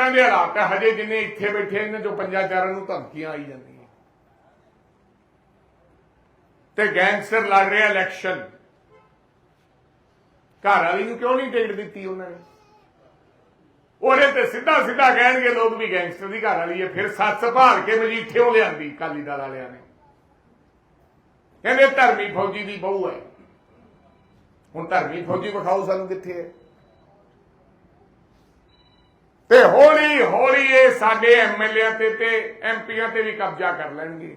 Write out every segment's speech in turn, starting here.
ਤਰ੍ਹਾਂ ਦੇ ਹਾਲਾਤ ਹੈ ਹਜੇ ਜਿੰਨੇ ਇੱਥੇ ਬੈਠੇ ਇਹਨਾਂ ਚੋਂ ਪੰਜਾਂ ਨੂੰ ਧਮਕੀਆਂ ਆਈ ਜਾਂਦੀਆਂ। ਤੇ ਗੈਂਗਸਟਰ ਲੜ ਰਿਹਾ ਇਲੈਕਸ਼ਨ। ਘਰ ਵਾਲੀ ਨੂੰ ਕਿਉਂ ਨਹੀਂ ਟਿਕਟ ਦਿੱਤੀ ਉਹਨਾਂ ਨੇ? ਉਹਦੇ ਤੇ ਸਿੱਧਾ ਸਿੱਧਾ ਕਹਿਣਗੇ, ਲੋਕ ਵੀ ਗੈਂਗਸਟਰ ਦੀ ਘਰ ਵਾਲੀ ਹੈ। ਫਿਰ ਸੱਸ ਭਾਲ ਕੇ ਮਜੀਠਿਓ ਲਿਆਂਦੀ ਕਾਲੀ ਦਲ ਵਾਲਿਆਂ ਨੇ। ਕਹਿੰਦੇ, ਧਰਮੀ ਫੌਜੀ ਦੀ ਬਹੂ ਹੈ। ਹੁਣ ਧਰਮੀ ਫੌਜੀ ਵਿਖਾਓ ਸਾਨੂੰ ਕਿੱਥੇ ਹੈ? ਤੇ ਹੌਲੀ ਹੌਲੀ ਇਹ ਸਾਡੇ ਐਮਐਲਏ ਤੇ ਤੇ ਐਮਪੀਆਂ ਤੇ ਵੀ ਕਬਜ਼ਾ ਕਰ ਲੈਣਗੇ।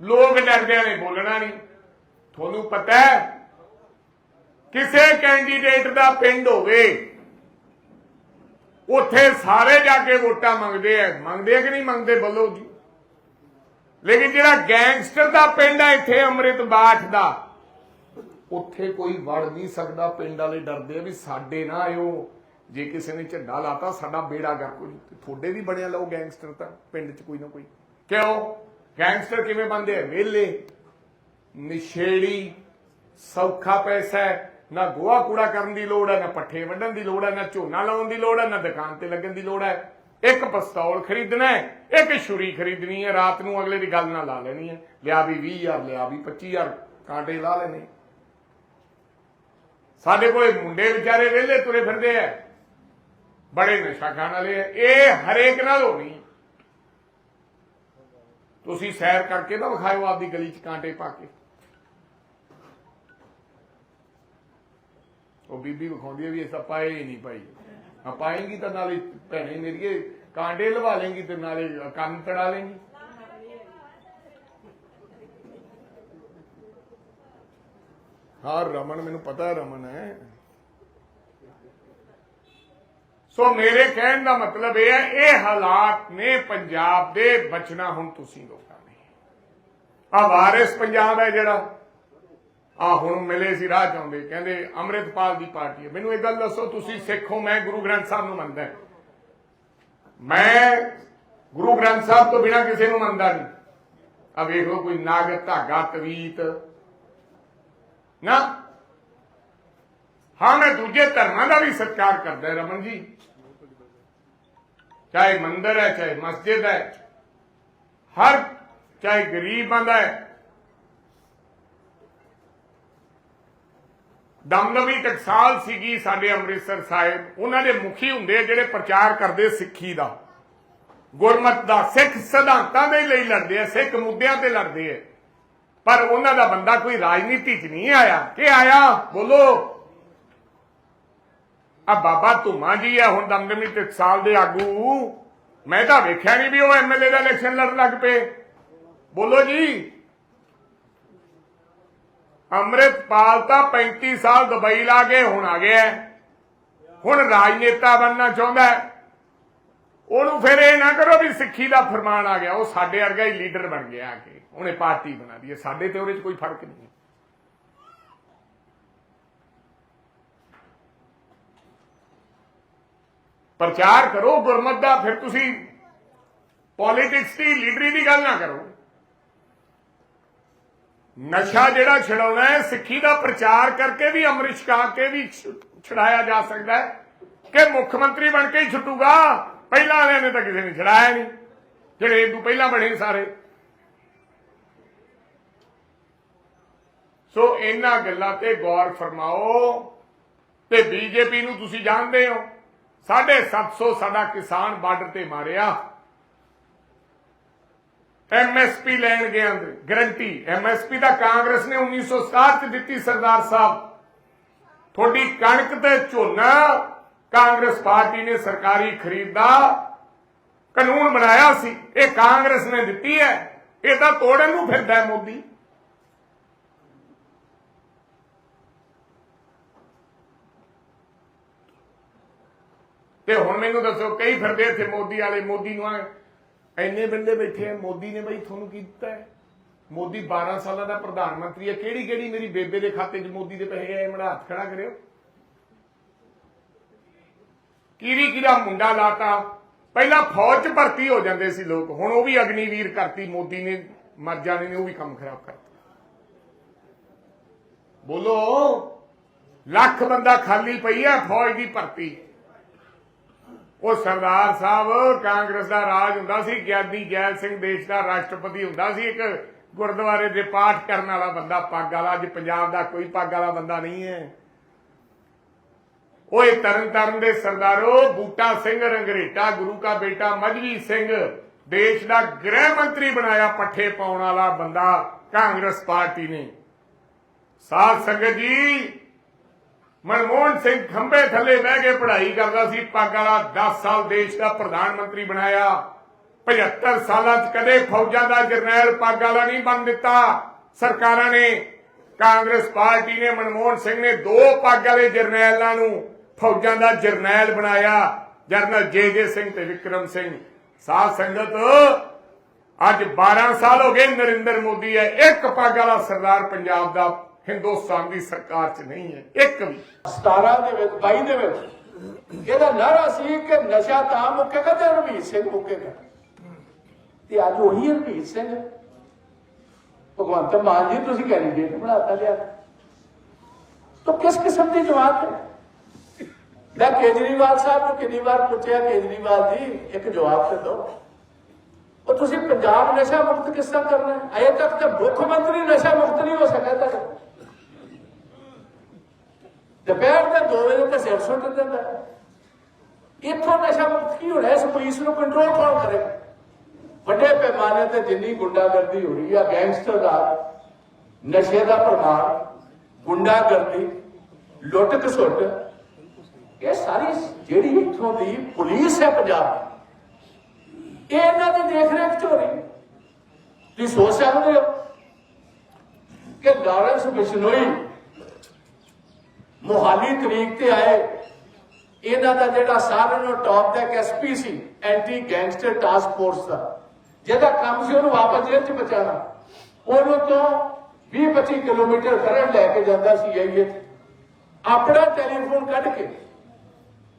ਲੋਕ ਡਰਦਿਆਂ ਨੇ ਬੋਲਣਾ ਨਹੀਂ। ਤੁਹਾਨੂੰ ਪਤਾ ਹੈ, ਕਿਸੇ ਕੈਂਡੀਡੇਟ ਦਾ ਪਿੰਡ ਹੋਵੇ, ਉੱਥੇ ਸਾਰੇ ਜਾ ਕੇ ਵੋਟਾਂ ਮੰਗਦੇ ਆ। ਮੰਗਦੇ ਆ ਕਿ ਨਹੀਂ ਮੰਗਦੇ ਬੋਲੋ ਜੀ? ਲੇਕਿਨ ਜਿਹੜਾ ਗੈਂਗਸਟਰ ਦਾ ਪਿੰਡ ਹੈ ਇੱਥੇ ਅੰਮ੍ਰਿਤ ਬਾਠ ਦਾ, ਉੱਥੇ ਕੋਈ ਵੜ ਨਹੀਂ ਸਕਦਾ। ਪਿੰਡ ਵਾਲੇ ਡਰਦੇ ਆ ਵੀ ਸਾਡੇ ਨਾ ਆਇਓ। ਜੇ ਕਿਸੇ ਨੇ ਝੰਡਾ ਲਾਤਾ, ਸਾਡਾ ਬੇੜਾ ਗਰਕ ਹੋ ਜੂ ਤੁਹਾਡੇ ਵੀ ਬਣਿਆ ਲਓ ਗੈਂਗਸਟਰ ਤਾਂ, ਪਿੰਡ 'ਚ ਕੋਈ ਨਾ ਕੋਈ। ਕਿਉਂ? ਗੈਂਗਸਟਰ ਕਿਵੇਂ ਬਣਦੇ ਆ? ਵਿਹਲੇ ਨਿਸ਼ੇੜੀ ਸੌਖਾ ਪੈਸਾ ਨਾ ਗੋਹਾ ਕੂੜਾ ਕਰਨ ਦੀ ਲੋੜ ਹੈ, ਨਾ ਪੱਠੇ ਵੱਢਣ ਦੀ ਲੋੜ ਹੈ, ਨਾ ਝੋਨਾ ਲਾਉਣ ਦੀ ਲੋੜ ਹੈ, ਨਾ ਦੁਕਾਨ ਤੇ ਲੱਗਣ ਦੀ ਲੋੜ ਹੈ। ਇੱਕ ਪਿਸਤੌਲ ਖਰੀਦਣਾ ਹੈ, ਇੱਕ ਛੁਰੀ ਖਰੀਦਣੀ ਹੈ। ਰਾਤ ਨੂੰ ਅਗਲੇ ਦੀ ਗੱਲ ਨਾ ਲਾ ਲੈਣੀ ਹੈ। ਲਿਆ ਵੀ 20000 ਲਿਆ ਵੀ 25000 ਕਾਂਟੇ ਲਾ ਲੈਣੇ। ਸਾਡੇ ਕੋਲੇ ਮੁੰਡੇ ਵਿਚਾਰੇ ਵਿਹਲੇ ਤੁਰੇ ਫਿਰਦੇ ਆ। ਬੜੇ ਨਸ਼ਾ ਖਾਣ ਵਾਲੇ ਆ। ਇਹ ਹਰੇਕ ਨਾਲ ਹੋਣੀ। ਹੈ। ਤੁਸੀਂ ਸੈਰ ਕਰਕੇ ਨਾ ਵਿਖਾਇਓ ਆਪਦੀ ਗਲੀ 'ਚ ਕਾਂਟੇ ਪਾ ਕੇ। ਉਹ ਬੀਬੀ ਵਿਖਾਉਂਦੀ ਹੈ ਵੀ ਇਹ ਪਾਏ ਹੀ ਨਹੀਂ ਭਾਈ। ਆ ਪਾਏਗੀ ਤਾਂ ਨਾਲੇ ਭੈਣੇ ਮੇਰੀਏ ਕਾਂਡੇ ਲਵਾ ਲੇਗੀ ਤੇ ਨਾਲੇ ਕੰਨ ਤੜਾ ਲੇਗੀ। ਹਾਂ, ਰਮਨ, ਮੈਨੂੰ ਪਤਾ ਰਮਨ ਹੈ। ਸੋ ਮੇਰੇ ਕਹਿਣ ਦਾ ਮਤਲਬ ਇਹ ਹੈ, ਇਹ ਹਾਲਾਤ ਨੇ ਪੰਜਾਬ ਦੇ ਬਚਣਾ ਹੁਣ ਤੁਸੀਂ ਲੋਕਾਂ ਨੇ ਆ ਵਾਰਿਸ ਪੰਜਾਬ ਹੈ ਜਿਹੜਾ। ਆ ਹੁਣ ਮਿਲੇ ਸੀ, ਰਾਹ ਚਾਉਂਦੇ ਕਹਿੰਦੇ ਅੰਮ੍ਰਿਤਪਾਲ ਦੀ ਪਾਰਟੀ ਹੈ। ਮੈਨੂੰ ਇਹ ਗੱਲ ਦੱਸੋ, ਤੁਸੀਂ ਸਿੱਖ ਹੋ, ਮੈਂ ਗੁਰੂ ਗ੍ਰੰਥ ਸਾਹਿਬ ਨੂੰ ਮੰਨਦਾ ਮੈਂ ਗੁਰੂ ਗ੍ਰੰਥ ਸਾਹਿਬ ਤੋਂ ਬਿਨਾ ਕਿਸੇ ਨੂੰ ਮੰਨਦਾ ਨਹੀਂ। ਆ ਵੇਖ ਲਓ, ਕੋਈ ਨਾਗ, ਧਾਗਾ, ਤਵੀਤ। ਨਾ। ਹਾਂ, ਮੈਂ ਦੂਜੇ ਧਰਮਾਂ ਦਾ ਵੀ ਸਤਿਕਾਰ ਕਰਦਾ, ਰਮਨ ਜੀ। ਚਾਹੇ ਮੰਦਿਰ ਹੈ, ਚਾਹੇ ਮਸਜਿਦ ਹੈ, ਹਰ ਚਾਹੇ ਗਰੀਬ ਬੰਦਾ ਹੈ। ਦਮਦਮੀ ਟਕਸਾਲ ਸੀਗੀ ਸਾਡੇ ਅੰਮ੍ਰਿਤਸਰ ਸਾਹਿਬ। ਉਹਨਾਂ ਦੇ ਮੁਖੀ ਹੁੰਦੇ ਆ ਜਿਹੜੇ ਪ੍ਰਚਾਰ ਕਰਦੇ ਸਿੱਖੀ ਦਾ। ਗੁਰਮਤ ਦਾ, ਸਿੱਖ ਸਿਧਾਂਤਾਂ ਦੇ ਲਈ ਲੜਦੇ ਆ, ਸਿੱਖ ਮੁੱਦਿਆਂ ਤੇ ਲੜਦੇ ਆ। ਪਰ ਉਹਨਾਂ ਦਾ ਬੰਦਾ ਕੋਈ ਰਾਜਨੀਤੀ 'ਚ ਨਹੀਂ ਆਇਆ। ਕਿ ਆਇਆ? ਬੋਲੋ। ਆ ਬਾਬਾ ਧੂਮਾ ਜੀ ਆ, ਹੁਣ ਦਮਦਮੀ ਟਕਸਾਲ ਦੇ ਆਗੂ। ਮੈਂ ਤਾਂ ਵੇਖਿਆ ਨਹੀਂ ਵੀ ਉਹ ਐਮਐਲਏ ਦਾ ਇਲੈਕਸ਼ਨ ਲੜਨ ਲੱਗ ਪਏ। ਬੋਲੋ ਜੀ। ਅੰਮ੍ਰਿਤਪਾਲ ਤਾਂ 35 ਸਾਲ ਦੁਬਈ ਲਾ ਕੇ ਹੁਣ ਆ ਗਿਆ ਹੁਣ ਰਾਜਨੇਤਾ ਬਣਨਾ ਚਾਹੁੰਦਾ ਉਹਨੂੰ ਫਿਰ ਇਹ ਨਾ ਕਰੋ ਵੀ ਸਿੱਖੀ ਦਾ ਫਰਮਾਨ ਆ ਗਿਆ। ਉਹ ਸਾਡੇ ਵਰਗਾ ਹੀ ਲੀਡਰ ਬਣ ਗਿਆ ਆ ਕੇ। ਉਹਨੇ ਪਾਰਟੀ ਬਣਾ ਦੀ ਸਾਡੇ ਤੇ ਉਹਦੇ 'ਚ ਕੋਈ ਫ਼ਰਕ ਨਹੀਂ ਪ੍ਰਚਾਰ ਕਰੋ, ਗੁਰਮਤ ਦਾ, ਫਿਰ ਤੁਸੀਂ ਪੋਲਿਟਿਕਸ ਦੀ ਲੀਡਰੀ ਦੀ ਗੱਲ ਨਾ ਕਰੋ। ਨਸ਼ਾ ਜਿਹੜਾ ਛਡਾਉਣਾ ਹੈ, ਸਿੱਖੀ ਦਾ ਪ੍ਰਚਾਰ ਕਰਕੇ ਵੀ, ਅੰਮ੍ਰਿਤ ਛਕਾ ਕੇ ਵੀ ਛ- ਛੁਡਾਇਆ ਜਾ ਸਕਦਾ ਹੈ। ਕਿ ਮੁੱਖ ਮੰਤਰੀ ਬਣ ਕੇ ਹੀ ਛੁੱਟੂਗਾ, ਪਹਿਲਾਂ ਵਾਲਿਆਂ ਨੇ ਤਾਂ ਕਿਸੇ ਨੇ ਛਡਾਇਆ ਨਹੀਂ। ਜਿਹੜੇ ਇਹ ਤੋਂ ਪਹਿਲਾਂ ਬਣੇ ਸਾਰੇ। ਸੋ ਇਹਨਾਂ ਗੱਲਾਂ ਤੇ ਗੌਰ ਫਰਮਾਓ, ਤੇ ਬੀਜੇਪੀ ਨੂੰ ਤੁਸੀਂ ਜਾਣਦੇ ਹੋ। 750 ਸਾਡਾ ਕਿਸਾਨ ਬਾਰਡਰ ਤੇ ਮਾਰਿਆ। ਐਮਐਸਪੀ ਲੈਣ ਗਿਆ ਅੰਦਰ ਗਰੰਟੀ ਐਮਐਸਪੀ ਦਾ ਕਾਂਗਰਸ ਨੇ 1967 ਚ ਦਿੱਤੀ ਸਰਦਾਰ ਸਾਹਿਬ। ਤੁਹਾਡੀ ਕਣਕ ਤੇ ਝੋਨਾ ਕਾਂਗਰਸ ਪਾਰਟੀ ਨੇ ਸਰਕਾਰੀ ਖਰੀਦ ਦਾ ਕਾਨੂੰਨ ਬਣਾਇਆ ਸੀ। ਇਹ ਕਾਂਗਰਸ ਨੇ ਦਿੱਤੀ ਹੈ। ਇਹ ਤਾਂ ਤੋੜਨ ਨੂੰ ਫਿਰਦਾ ਮੋਦੀ। ਤੇ ਹੁਣ ਮੈਨੂੰ ਦੱਸੋ, ਕਈ ਫਿਰਦੇ ਇੱਥੇ ਮੋਦੀ ਵਾਲੇ, ਮੋਦੀ ਨੂੰ ਆ ਇੰਨੇ ਬੰਦੇ ਬੈਠੇ ਆ, ਮੋਦੀ ਨੇ ਬਈ ਤੁਹਾਨੂੰ ਕੀ ਦਿੱਤਾ ਹੈ? ਮੋਦੀ 12 ਸਾਲਾਂ ਦਾ ਪ੍ਰਧਾਨ ਮੰਤਰੀ ਹੈ। ਕਿਹੜੀ ਕਿਹੜੀ ਮੇਰੀ ਬੇਬੇ ਦੇ ਖਾਤੇ 'ਚ ਮੋਦੀ ਦੇ ਪੈਸੇ ਆਏ? ਮੜਾ ਹੱਥ ਖੜਾ ਕਰਿਓ। ਕਿਹੜੀ ਕਿਹੜਾ ਮੁੰਡਾ ਲਾਤਾ? ਪਹਿਲਾਂ ਫੌਜ 'ਚ ਭਰਤੀ ਹੋ ਜਾਂਦੇ ਸੀ ਲੋਕ। ਹੁਣ ਉਹ ਵੀ ਅਗਨੀਵੀਰ ਕਰਤੀ, ਮੋਦੀ ਨੇ ਮਰ ਜਾਣੇ ਨੇ, ਉਹ ਵੀ ਕੰਮ ਖਰਾਬ ਕਰਤਾ। ਬੋਲੋ, ਲੱਖ ਬੰਦਾ ਖਾਲੀ ਪਈ ਹੈ, ਫੌਜ ਦੀ ਭਰਤੀ। ਉਹ ਸਰਦਾਰ ਸਾਹਿਬ, ਕਾਂਗਰਸ ਦਾ ਰਾਜ ਹੁੰਦਾ ਸੀ, ਗਿਆਨੀ ਜੈਲ ਸਿੰਘ ਦੇਸ਼ ਦਾ ਰਾਸ਼ਟਰਪਤੀ ਹੁੰਦਾ ਸੀ, ਇੱਕ ਗੁਰਦੁਆਰੇ ਦੇ ਪਾਠ ਕਰਨ ਵਾਲਾ ਬੰਦਾ ਪੱਗ ਵਾਲਾ, ਅੱਜ ਪੰਜਾਬ ਦਾ ਕੋਈ ਪੱਗ ਵਾਲਾ ਬੰਦਾ ਨਹੀਂ ਹੈ। ਓਏ ਤਰਨ ਤਾਰਨ ਦੇ ਸਰਦਾਰੋ, ਬੂਟਾ ਸਿੰਘ ਰੰਗਰੇਟਾ, ਗੁਰੂ ਕਾ ਬੇਟਾ ਮਜਵੀ ਸਿੰਘ, ਦੇਸ਼ ਦਾ ਗ੍ਰਹਿ ਮੰਤਰੀ ਬਣਾਇਆ, ਪੱਠੇ ਪਾਉਣ ਵਾਲਾ ਬੰਦਾ ਕਾਂਗਰਸ ਪਾਰਟੀ ਨੇ। ਸਾਧ ਸੰਗਤ ਜੀ ਮਨਮੋਹਨ ਸਿੰਘ ਖੰਬੇ ਥੱਲੇ ਬਹਿ ਕੇ ਪੜ੍ਹਾਈ ਕਰਦਾ ਸੀ। ਪੱਗ ਵਾਲਾ 10 ਸਾਲ ਦੇਸ਼ ਦਾ ਪ੍ਰਧਾਨ ਮੰਤਰੀ ਬਣਾਇਆ। 75 ਸਾਲਾਂ 'ਚ ਕਦੇ ਫੌਜਾਂ ਦਾ ਜਰਨੈਲ ਪੱਗ ਵਾਲਾ ਨਹੀਂ ਬਣ ਦਿੱਤਾ। ਸਰਕਾਰਾਂ ਨੇ, ਕਾਂਗਰਸ ਪਾਰਟੀ ਨੇ, ਮਨਮੋਹਨ ਸਿੰਘ ਨੇ ਦੋ ਪੱਗ ਵਾਲੇ ਜਰਨੈਲਾਂ ਨੂੰ ਫੌਜਾਂ ਦਾ ਜਰਨੈਲ ਬਣਾਇਆ। ਜਰਨਲ ਜੇ ਜੇ ਸਿੰਘ ਤੇ ਵਿਕਰਮ ਸਿੰਘ। ਸਾਧ ਸੰਗਤ, ਅੱਜ 12 ਸਾਲ ਹੋ ਗਏ ਨਰਿੰਦਰ ਮੋਦੀ ਹੈ। ਇੱਕ ਪੱਗ ਵਾਲਾ ਸਰਦਾਰ ਪੰਜਾਬ ਦਾ ਹਿੰਦੁਸਤਾਨ ਦੀ ਸਰਕਾਰ 'ਚ ਨਹੀਂ ਹੈ, ਇੱਕ ਵੀ। 17 ਦੇ ਵਿੱਚ 22 ਦੇ ਵਿੱਚ, ਇਹਦਾ ਨਾਰਾ ਸੀ ਕਿ ਨਸ਼ਾ ਤਾਂ ਮੁੱਕੇਗਾ ਤੇ ਰਣਵੀਰ ਸਿੰਘ ਮੁੱਕੇਗਾ। ਤੇ ਅੱਜ ਉਹੀ ਰਣਵੀਰ ਸਿੰਘ। ਭਗਵੰਤ ਮਾਨ ਜੀ, ਤੁਸੀਂ ਕੈਂਡੀਡੇਟ ਬਣਾਤਾ ਲਿਆ। ਤਾਂ ਕਿਸ ਕਿਸਮ ਦੀ ਜਵਾਬ ਹੈ? ਮੈਂ ਕੇਜਰੀਵਾਲ ਸਾਹਿਬ ਨੂੰ ਕਿੰਨੀ ਵਾਰ ਪੁੱਛਿਆ, ਕੇਜਰੀਵਾਲ ਜੀ, ਇੱਕ ਜਵਾਬ ਤੇ ਦਿਓ। ਉਹ ਤੁਸੀਂ ਪੰਜਾਬ ਨਸ਼ਾ ਮੁਕਤ ਕਿਸ ਤਰ੍ਹਾਂ ਕਰਨਾ ਹੈ? ਅਜੇ ਤੱਕ ਤਾਂ ਮੁੱਖ ਮੰਤਰੀ ਨਸ਼ਾ ਮੁਕਤ ਨਹੀਂ ਹੋ ਸਕਿਆ ਤੱਕ ਦੁਪਹਿਰ ਦੇ 2 ਵਜੇ ਤੇ ਸਿਰ ਸੁੱਟ ਦਿੰਦਾ। ਇੱਥੋਂ ਨਸ਼ਾ ਮੁਕਤ ਕੀ ਹੋਣਾ, ਇਸ ਪੁਲਿਸ ਨੂੰ ਕੰਟਰੋਲ ਕੌਣ ਕਰੇ? ਵੱਡੇ ਪੈਮਾਨੇ ਤੇ ਜਿੰਨੀ ਗੁੰਡਾਗਰਦੀ ਹੋ ਰਹੀ ਆ, ਗੈਂਗਸਟਰ ਦਾ, ਨਸ਼ੇ ਦਾ ਪ੍ਰਮਾਣ, ਗੁੰਡਾਗਰਦੀ, ਲੁੱਟ ਖਸੁੱਟ, ਇਹ ਸਾਰੀ ਜਿਹੜੀ ਇੱਥੋਂ ਦੀ ਪੁਲਿਸ ਹੈ ਪੰਜਾਬ ਦੀ, ਇਹ ਇਹਨਾਂ ਦੀ ਦੇਖ ਰੇਖ ਚ ਹੋ ਰਹੀ। ਤੁਸੀਂ ਸੋਚ ਸਕਦੇ ਹੋ ਕਿ ਲਾਰੈਂਸ ਬਿਸ਼ਨੋਈ ਮੋਹਾਲੀ ਤਰੀਕ ਤੇ ਆਏ। ਇਹਨਾਂ ਦਾ ਜਿਹੜਾ ਸਾਰਿਆਂ ਨੂੰ ਟੌਪ ਦਾ ਐਸਪੀ ਸੀ ਐਂਟੀ ਗੈਂਗਸਟਰ ਟਾਸਕ ਫੋਰਸ ਦਾ। ਜਿਹਦਾ ਕੰਮ ਸੀ ਉਹਨੂੰ ਵਾਪਸ ਜੇਲ੍ਹ 'ਚ ਬਚਾਉਣਾ। ਉਹਨੂੰ ਤੋਂ 20-25 ਕਿਲੋਮੀਟਰ ਫਰੜ ਲੈ ਕੇ ਜਾਂਦਾ ਸੀ ਇਹ ਆਪਣਾ ਟੈਲੀਫੋਨ ਕੱਢ ਕੇ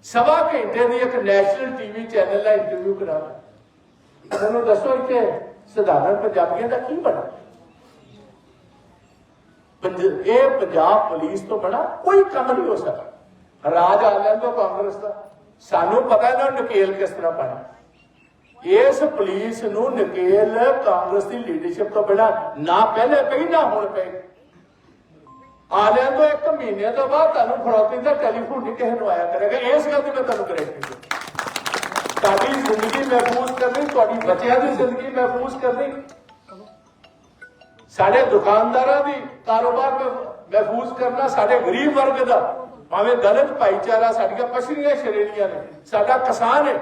ਸਵਾ ਘੰਟੇ ਦੀ ਇੱਕ ਨੈਸ਼ਨਲ ਟੀਵੀ ਚੈਨਲ ਦਾ ਇੰਟਰਵਿਊ ਕਰਾਇਆ ਮੈਨੂੰ ਦੱਸੋ ਇੱਥੇ ਸਧਾਰਨ ਪੰਜਾਬੀਆਂ ਦਾ ਕੀ ਬਣਾ? ਇਹ ਪੰਜਾਬ ਪੁਲਿਸ ਤੋਂ ਬੜਾ ਕੋਈ ਕੰਮ ਨਹੀਂ ਹੋ ਸਕਦਾ। ਰਾਜ ਆ ਲੈਣ ਤੋਂ ਕਾਂਗਰਸ ਦਾ। ਸਾਨੂੰ ਪਤਾ ਇਹਨਾਂ ਨਕੇਲ ਕਿਸ ਤਰ੍ਹਾਂ ਪਾਣਾ ਇਸ ਪੁਲਿਸ ਨੂੰ ਨਕੇਲ ਕਾਂਗਰਸ ਦੀ ਲੀਡਰਸ਼ਿਪ ਤੋਂ ਬਿਨਾ ਨਾ ਪਹਿਲੇ ਪਈ, ਨਾ ਹੁਣ ਪਈ। ਆ ਲੈਣ ਤੋਂ ਇੱਕ ਮਹੀਨੇ ਤੋਂ ਬਾਅਦ ਤੁਹਾਨੂੰ ਫਰੋਤੀ ਦਾ ਟੈਲੀਫੋਨ ਨਹੀਂ ਕਿਸੇ ਨੂੰ ਆਇਆ ਕਰੇਗਾ। ਇਸ ਗੱਲ ਦੀ ਮੈਂ ਤੁਹਾਨੂੰ ਗਰੰਟੀ ਤੁਹਾਡੀ ਜ਼ਿੰਦਗੀ ਮਹਿਫੂਜ਼ ਕਰਨੀ, ਤੁਹਾਡੀ ਬੱਚਿਆਂ ਦੀ ਜ਼ਿੰਦਗੀ ਮਹਿਫੂਜ਼ ਕਰਨੀ ਸਾਡੇ ਦੁਕਾਨਦਾਰਾਂ ਦੀ ਕਾਰੋਬਾਰ ਮਹਿਫੂਜ਼ ਕਰਨਾ ਸਾਡੇ ਗਰੀਬ ਵਰਗ ਦਾ। ਭਾਵੇਂ ਦਲਿਤ ਭਾਈਚਾਰਾ ਸਾਡੀਆਂ ਪਛੜੀਆਂ ਸ਼੍ਰੇਣੀਆਂ ਨੇ, ਸਾਡਾ ਕਿਸਾਨ ਹੈ।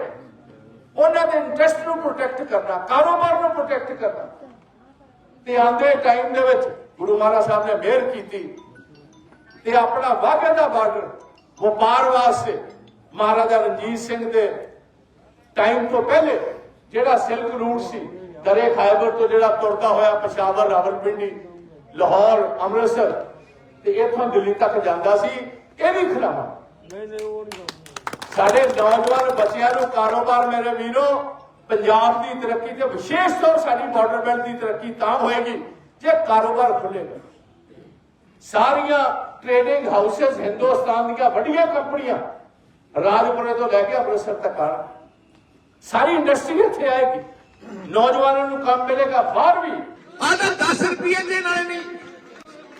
ਉਹਨਾਂ ਦੇ ਇੰਟਰਸਟ ਨੂੰ ਪ੍ਰੋਟੈਕਟ ਕਰਨਾ, ਕਾਰੋਬਾਰ ਨੂੰ ਪ੍ਰੋਟੈਕਟ ਕਰਨਾ। ਤੇ ਆਂਦੇ ਟਾਈਮ ਦੇ ਵਿੱਚ ਗੁਰੂ ਮਹਾਰਾਜ ਸਾਹਿਬ ਨੇ ਮਿਹਰ ਕੀਤੀ ਤੇ ਆਪਣਾ ਵਾਘਾ ਦਾ ਬਾਰਡਰ ਵਪਾਰ ਵਾਸਤੇ ਮਹਾਰਾਜਾ ਰਣਜੀਤ ਸਿੰਘ ਦੇ ਟਾਈਮ ਤੋਂ ਪਹਿਲੇ ਜਿਹੜਾ ਸਿਲਕ ਰੂਟ ਸੀ ਦਰੇ ਖਾਇਬਰ ਤੋਂ ਜਿਹੜਾ ਤੁਰਦਾ ਹੋਇਆ ਪਸ਼ਾਵਰ ਰਾਵਲਪਿੰਡੀ ਲਾਹੌਰ ਅੰਮ੍ਰਿਤਸਰ ਤੇ ਇੱਥੋਂ ਦਿੱਲੀ ਤੱਕ ਜਾਂਦਾ ਸੀ ਇਹ ਵੀ ਖਿਲਾਵਾ ਸਾਡੇ ਨੌਜਵਾਨ ਬੱਚਿਆਂ ਨੂੰ ਕਾਰੋਬਾਰ ਮੇਰੇ ਵੀਰੋ ਪੰਜਾਬ ਦੀ ਤਰੱਕੀ ਤੇ ਵਿਸ਼ੇਸ਼ ਤੌਰ ਸਾਡੀ ਬਾਰਡਰ ਬੈਲਟ ਦੀ ਤਰੱਕੀ ਤਾਂ ਹੋਏਗੀ ਜੇ ਕਾਰੋਬਾਰ ਖੁੱਲੇਗਾ ਸਾਰੀਆਂ ਟ੍ਰੇਡਿੰਗ ਹਾਊਸਸ ਹਿੰਦੁਸਤਾਨ ਦੀਆਂ ਵੱਡੀਆਂ ਕੰਪਨੀਆਂ ਰਾਜਪੁਰੇ ਤੋਂ ਲੈ ਕੇ ਅੰਮ੍ਰਿਤਸਰ ਤੱਕ ਆਣ ਸਾਰੀ ਇੰਡਸਟਰੀ ਇੱਥੇ ਆਏਗੀ। ਨੌਜਵਾਨਾਂ ਨੂੰ ਕੰਮ ਮਿਲੇਗਾ, ਬਾਹਰ ਵੀ। ਆਹ ਤਾਂ 10 ਰੁਪਏ ਦੇ ਨਾਲੇ ਨਹੀਂ।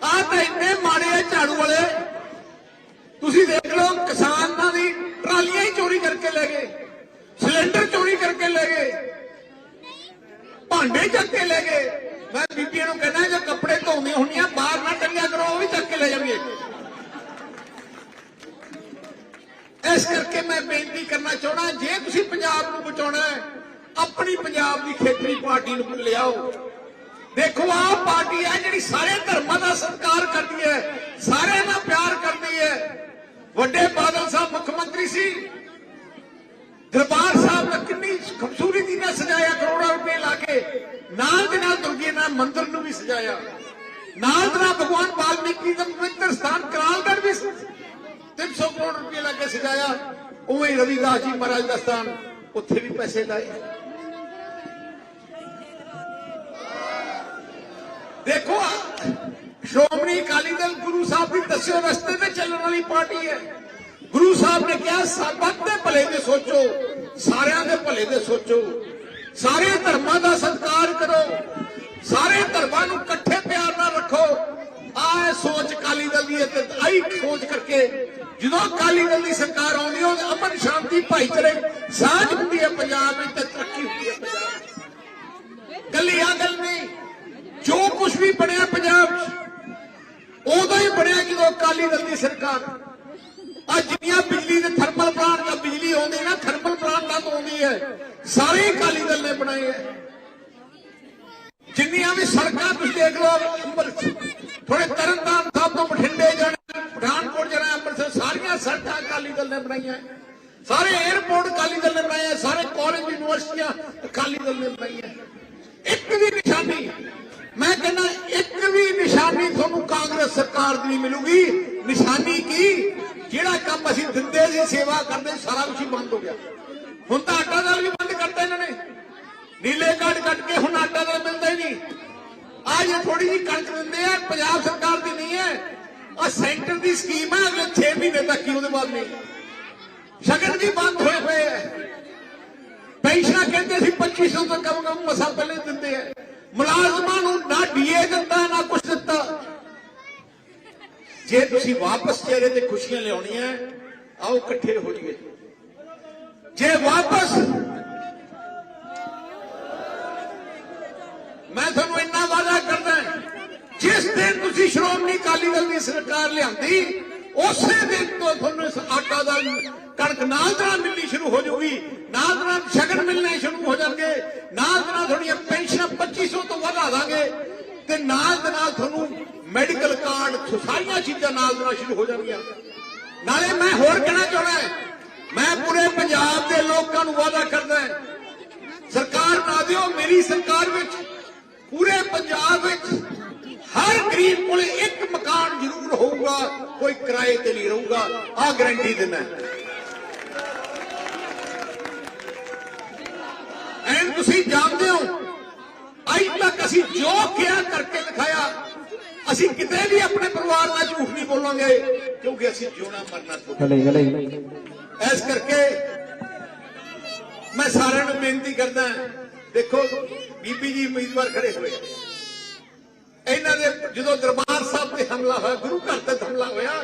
ਆਹ ਤਾਂ ਇੰਨੇ ਮਾੜੇ ਆ ਝਾੜੂ ਵਾਲੇ। ਤੁਸੀਂ ਦੇਖ ਲਓ, ਕਿਸਾਨਾਂ ਦੀ ਟਰਾਲੀਆਂ ਹੀ ਚੋਰੀ ਕਰਕੇ ਲੈ ਗਏ। ਸਿਲੰਡਰ ਚੋਰੀ ਕਰਕੇ ਲੈ ਗਏ। ਭਾਂਡੇ ਚੱਕ ਕੇ ਲੈ ਗਏ। ਮੈਂ ਬੀਬੀਆਂ ਨੂੰ ਕਹਿੰਦਾ, ਜੇ ਕੱਪੜੇ ਧੋਣੇ ਹੁੰਦੀਆਂ, ਬਾਹਰ ਨਾ ਟੰਗਿਆ ਕਰੋ, ਉਹ ਵੀ ਚੱਕ ਕੇ ਲੈ ਜਾਣਗੇ। ਇਸ ਕਰਕੇ ਮੈਂ ਬੇਨਤੀ ਕਰਨਾ ਚਾਹਣਾ ਜੇ ਤੁਸੀਂ ਪੰਜਾਬ ਨੂੰ ਬਚਾਉਣਾ ਹੈ ਆਪਣੀ ਪੰਜਾਬ ਦੀ ਖੇਤਰੀ ਪਾਰਟੀ ਨੂੰ ਲਿਆਓ। ਦੇਖੋ, ਆਹ ਪਾਰਟੀ ਹੈ ਜਿਹੜੀ ਸਾਰੇ ਧਰਮਾਂ ਦਾ ਸਤਿਕਾਰ ਕਰਦੀ ਹੈ, ਸਾਰਿਆਂ ਨਾਲ ਪਿਆਰ ਕਰਦੀ ਹੈ। ਵੱਡੇ ਬਾਦਲ ਸਾਹਿਬ ਮੁੱਖ ਮੰਤਰੀ ਸੀ। ਦਰਬਾਰ ਸਾਹਿਬ ਦਾ ਕਿੰਨੀ ਖੂਬਸੂਰਤੀ ਨਾਲ ਸਜਾਇਆ ਕਰੋੜਾਂ ਰੁਪਏ ਲਾ ਕੇ, ਨਾਲ ਦੇ ਨਾਲ ਦੁਰਗੇ ਨਾਲ ਮੰਦਿਰ ਨੂੰ ਵੀ ਸਜਾਇਆ। ਨਾਲ ਦੇ ਨਾਲ ਭਗਵਾਨ ਵਾਲਮੀਕੀ ਦਾ ਪਵਿੱਤਰ ਸਥਾਨ ਕਰਾਲਗੜ੍ਹ ਵੀ 300 ਕਰੋੜ ਰੁਪਏ ਲਾ ਕੇ ਸਜਾਇਆ। ਉਵੇਂ ਰਵਿਦਾਸ ਜੀ ਮਹਾਰਾਜ ਦਾ ਸਥਾਨ ਉੱਥੇ ਵੀ ਪੈਸੇ ਲਾਏ। ਦੇਖੋ ਸ਼੍ਰੋਮਣੀ ਅਕਾਲੀ ਦਲ ਗੁਰੂ ਸਾਹਿਬ ਦੀ ਦੱਸੇ ਰਸਤੇ ਤੇ ਚੱਲਣ ਵਾਲੀ ਪਾਰਟੀ ਹੈ। ਗੁਰੂ ਸਾਹਿਬ ਨੇ ਕਿਹਾ ਸਭ ਦੇ ਭਲੇ ਦੇ ਸੋਚੋ, ਸਾਰਿਆਂ ਦੇ ਭਲੇ ਦੇ ਸੋਚੋ। ਸਾਰੇ ਧਰਮਾਂ ਦਾ ਸਤਿਕਾਰ ਕਰੋ, ਸਾਰੇ ਧਰਮਾਂ ਨੂੰ ਇਕੱਠੇ ਪਿਆਰ ਨਾਲ ਰੱਖੋ। ਆਹ ਸੋਚ ਅਕਾਲੀ ਦਲ ਦੀ ਤੇ ਆਈ ਸੋਚ ਕਰਕੇ ਜਦੋਂ ਅਕਾਲੀ ਦਲ ਦੀ ਸਰਕਾਰ ਆਉਂਦੀ ਹੈ ਉਹ ਅਮਨ ਸ਼ਾਂਤੀ ਭਾਈਚਾਰੇ, ਸਾਂਝ ਹੁੰਦੀ ਹੈ ਪੰਜਾਬ ਵਿੱਚ ਤੇ ਤਰੱਕੀ ਹੁੰਦੀ ਹੈ ਪੰਜਾਬ 'ਚ ਕੱਲੀ ਆ ਗੱਲ ਨਹੀਂ। ਜੋ ਕੁਝ ਵੀ ਬਣਿਆ ਪੰਜਾਬ 'ਚ ਉਦੋਂ ਹੀ ਬਣਿਆ ਜਦੋਂ ਅਕਾਲੀ ਦਲ ਦੀ ਸਰਕਾਰ। ਅੱਜ ਜਿੰਨੀਆਂ ਬਿਜਲੀ ਦੇ ਥਰਮਲ ਪਲਾਂਟ ਦਾ ਬਿਜਲੀ ਆਉਂਦੀ ਨਾ ਥਰਮਲ ਪਲਾਂਟਾਂ ਤੋਂ ਆਉਂਦੀ ਹੈ। ਸਾਰੇ ਅਕਾਲੀ ਦਲ ਨੇ ਬਣਾਏ ਹੈ। ਜਿੰਨੀਆਂ ਵੀ ਸੜਕਾਂ, ਤੁਸੀਂ ਦੇਖ ਲਓ ਅੰਬਰ ਥੋੜੇ ਤਰਨਤਾਰਨ ਸਾਹਿਬ ਤੋਂ ਬਠਿੰਡੇ ਜਾਣਾ, ਪਠਾਨਕੋਟ ਜਾਣਾ, ਅੰਮ੍ਰਿਤਸਰ, ਸਾਰੀਆਂ ਸੜਕਾਂ ਅਕਾਲੀ ਦਲ ਨੇ ਬਣਾਈਆਂ ਸਾਰੇ 에ਅਰਪੋਰਟ ਅਕਾਲੀ ਦਲ ਨੇ ਬਣਾਏ ਸਾਰੇ ਕਾਲਜ ਯੂਨੀਵਰਸਿਟੀਆਂ ਅਕਾਲੀ ਦਲ ਨੇ ਬਣਾਈਆਂ ਮੈਂ ਕਹਿੰਦਾ, ਇੱਕ ਵੀ ਨਿਸ਼ਾਨੀ ਤੁਹਾਨੂੰ ਕਾਂਗਰਸ ਸਰਕਾਰ ਦੀ ਨਹੀਂ ਮਿਲੂਗੀ। ਨਿਸ਼ਾਨੀ ਕੀ? ਜਿਹੜਾ ਕੰਮ ਅਸੀਂ ਦਿੰਦੇ ਸੀ, ਸੇਵਾ ਕਰਦੇ, ਸਾਰਾ ਕੁਝ ਬੰਦ ਹੋ ਗਿਆ। ਹੁਣ ਤਾਂ ਆਟਾ ਦਾਲ ਵੀ ਬੰਦ ਕਰਤਾ ਇਹਨਾਂ ਨੇ। ਨੀਲੇ ਕਾਰਡ ਕੱਟ ਕੇ ਹੁਣ ਆਟਾ ਦਾਲ ਮਿਲਦਾ ਹੀ ਨਹੀਂ। ਆ ਜੇ ਥੋੜੀ ਜਿਹੀ ਕਣਕ ਦਿੰਦੇ ਆ, ਪੰਜਾਬ ਸਰਕਾਰ ਦੀ ਨਹੀਂ ਹੈ। ਆ ਸੈਂਟਰ ਦੀ ਸਕੀਮ ਹੈ ਅਗਲੇ 6 ਮਹੀਨੇ ਤੱਕ ਹੀ ਉਹਦੇ ਬਾਅਦ ਨਹੀਂ। ਸ਼ਗਨ ਵੀ ਬੰਦ ਹੋਏ ਹੋਏ ਹੈ ਪੈਨਸ਼ਨਾਂ ਕਹਿੰਦੇ ਸੀ 2500 ਤੋਂ ਕਮ ਕਮ ਮਸਾ ਪਹਿਲੇ ਦਿੰਦੇ ਆ। ਮੁਲਾਜ਼ਮਾਂ ਨੂੰ ਨਾ ਡੀਏ ਦਿੱਤਾ ਨਾ ਕੁਛ ਦਿੱਤਾ। ਜੇ ਤੁਸੀਂ ਵਾਪਸ ਚਿਹਰੇ ਤੇ ਖੁਸ਼ੀਆਂ ਲਿਆਉਣੀਆਂ, ਆਓ ਇਕੱਠੇ ਹੋ ਜਾਈਏ। ਜੇ ਵਾਪਸ ਮੈਂ ਤੁਹਾਨੂੰ ਇੰਨਾ ਵਾਅਦਾ ਕਰਦਾ, ਜਿਸ ਦਿਨ ਤੁਸੀਂ ਸ਼੍ਰੋਮਣੀ ਅਕਾਲੀ ਦਲ ਦੀ ਸਰਕਾਰ ਲਿਆਂਦੀ ਉਸੇ ਦਿਨ ਤੋਂ ਤੁਹਾਨੂੰ ਇਸ ਆਟਾ ਦਾ ਕਣਕ ਨਾਲ ਦਾ ਮਿਲਣੀ ਸ਼ੁਰੂ ਹੋ ਜਾਊਗੀ, ਨਾਲ ਨਾਲ ਸ਼ਗਨ ਮਿਲਣੇ ਸ਼ੁਰੂ ਹੋ ਜਾਣਗੇ, ਨਾਲ ਦਾ ਨਾਲ ਤੁਹਾਡੀਆਂ ਪੈਨਸ਼ਨਾਂ 2500 ਤੋਂ ਵਧਾ ਦਾਂਗੇ ਤੇ ਨਾਲ ਨਾਲ ਤੁਹਾਨੂੰ ਮੈਡੀਕਲ ਕਾਰਡ ਸਾਰੀਆਂ ਚੀਜ਼ਾਂ ਨਾਲ ਦੇ ਨਾਲ ਸ਼ੁਰੂ ਹੋ ਜਾਣਗੀਆਂ। ਨਾਲੇ ਮੈਂ ਹੋਰ ਕਹਿਣਾ ਚਾਹੁੰਦਾ ਮੈਂ ਪੂਰੇ ਪੰਜਾਬ ਦੇ ਲੋਕਾਂ ਨੂੰ ਵਾਅਦਾ ਕਰਦਾ ਸਰਕਾਰ ਨਾ ਦਿਓ, ਮੇਰੀ ਸਰਕਾਰ ਵਿੱਚ ਪੂਰੇ ਪੰਜਾਬ ਵਿੱਚ ਹਰ ਗਰੀਬ ਕੋਲ ਇੱਕ ਜ਼ਰੂਰ ਹੋਊਗਾ ਕੋਈ ਕਿਰਾਏ ਤੇ ਨਹੀਂ ਰਹੂਗਾ ਆ ਗਾਰੰਟੀ ਦਿੰਦਾ ਐਂ ਤੁਸੀਂ ਜਾਣਦੇ ਹੋ ਅੱਜ ਤੱਕ ਅਸੀਂ ਜੋ ਕਿਹਾ ਕਰਕੇ ਦਿਖਾਇਆ ਅਸੀਂ ਕਿਤੇ ਵੀ ਆਪਣੇ ਪਰਿਵਾਰ ਨਾਲ ਝੂਠ ਨਹੀਂ ਬੋਲਾਂਗੇ ਕਿਉਂਕਿ ਅਸੀਂ ਜਿਉਣਾ ਮਰਨਾ ਗਲੇ ਇਸ ਕਰਕੇ ਮੈਂ ਸਾਰਿਆਂ ਨੂੰ ਬੇਨਤੀ ਕਰਦਾ ਦੇਖੋ ਬੀਬੀ ਜੀ ਉਮੀਦਵਾਰ ਖੜੇ ਹੋਏ। ਇਹਨਾਂ ਦੇ ਜਦੋਂ ਦਰਬਾਰ ਸਾਹਿਬ ਤੇ ਹਮਲਾ ਹੋਇਆ, ਗੁਰੂ ਘਰ ਤੇ ਹਮਲਾ ਹੋਇਆ,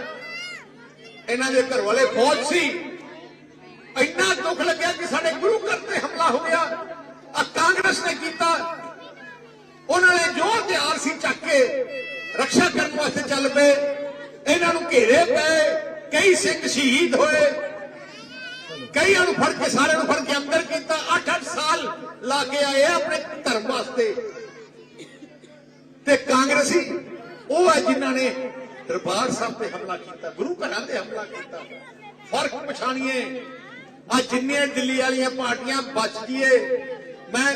ਇਹਨਾਂ ਦੇ ਘਰ ਵਾਲੇ ਫੌਜ ਸੀ। ਇੰਨਾ ਦੁੱਖ ਲੱਗਿਆ ਕਿ ਸਾਡੇ ਗੁਰੂ ਘਰ ਤੇ ਹਮਲਾ ਹੋ ਗਿਆ। ਆ ਕਾਂਗਰਸ ਨੇ ਕੀਤਾ। ਉਹਨਾਂ ਨੇ ਜੋ ਤਿਆਰ ਸੀ ਚੱਕ ਕੇ ਰੱਖਿਆ ਕਰਨ ਵਾਸਤੇ ਚੱਲ ਪਏ। ਇਹਨਾਂ ਨੂੰ ਘੇਰੇ ਪਏ, ਕਈ ਸਿੱਖ ਸ਼ਹੀਦ ਹੋਏ। ਕਈਆਂ ਨੂੰ ਫੜ ਕੇ, ਸਾਰਿਆਂ ਨੂੰ ਫੜ ਕੇ ਅੰਦਰ ਕੀਤਾ। 8-8 ਸਾਲ ਲਾ ਕੇ ਆਏ ਆਪਣੇ ਧਰਮ ਵਾਸਤੇ। ਤੇ ਕਾਂਗਰਸੀ, ਉਹ ਹੈ ਜਿਨ੍ਹਾਂ ਨੇ ਦਰਬਾਰ ਸਾਹਿਬ ਤੇ ਹਮਲਾ ਕੀਤਾ, ਗੁਰੂ ਘਰਾਂ ਤੇ ਹਮਲਾ ਕੀਤਾ। ਫ਼ਰਕ ਪਛਾਣੀਏ। ਆ ਜਿੰਨੀਆਂ ਦਿੱਲੀ ਵਾਲੀਆਂ ਪਾਰਟੀਆਂ ਬਚ ਗਈਏ, ਮੈਂ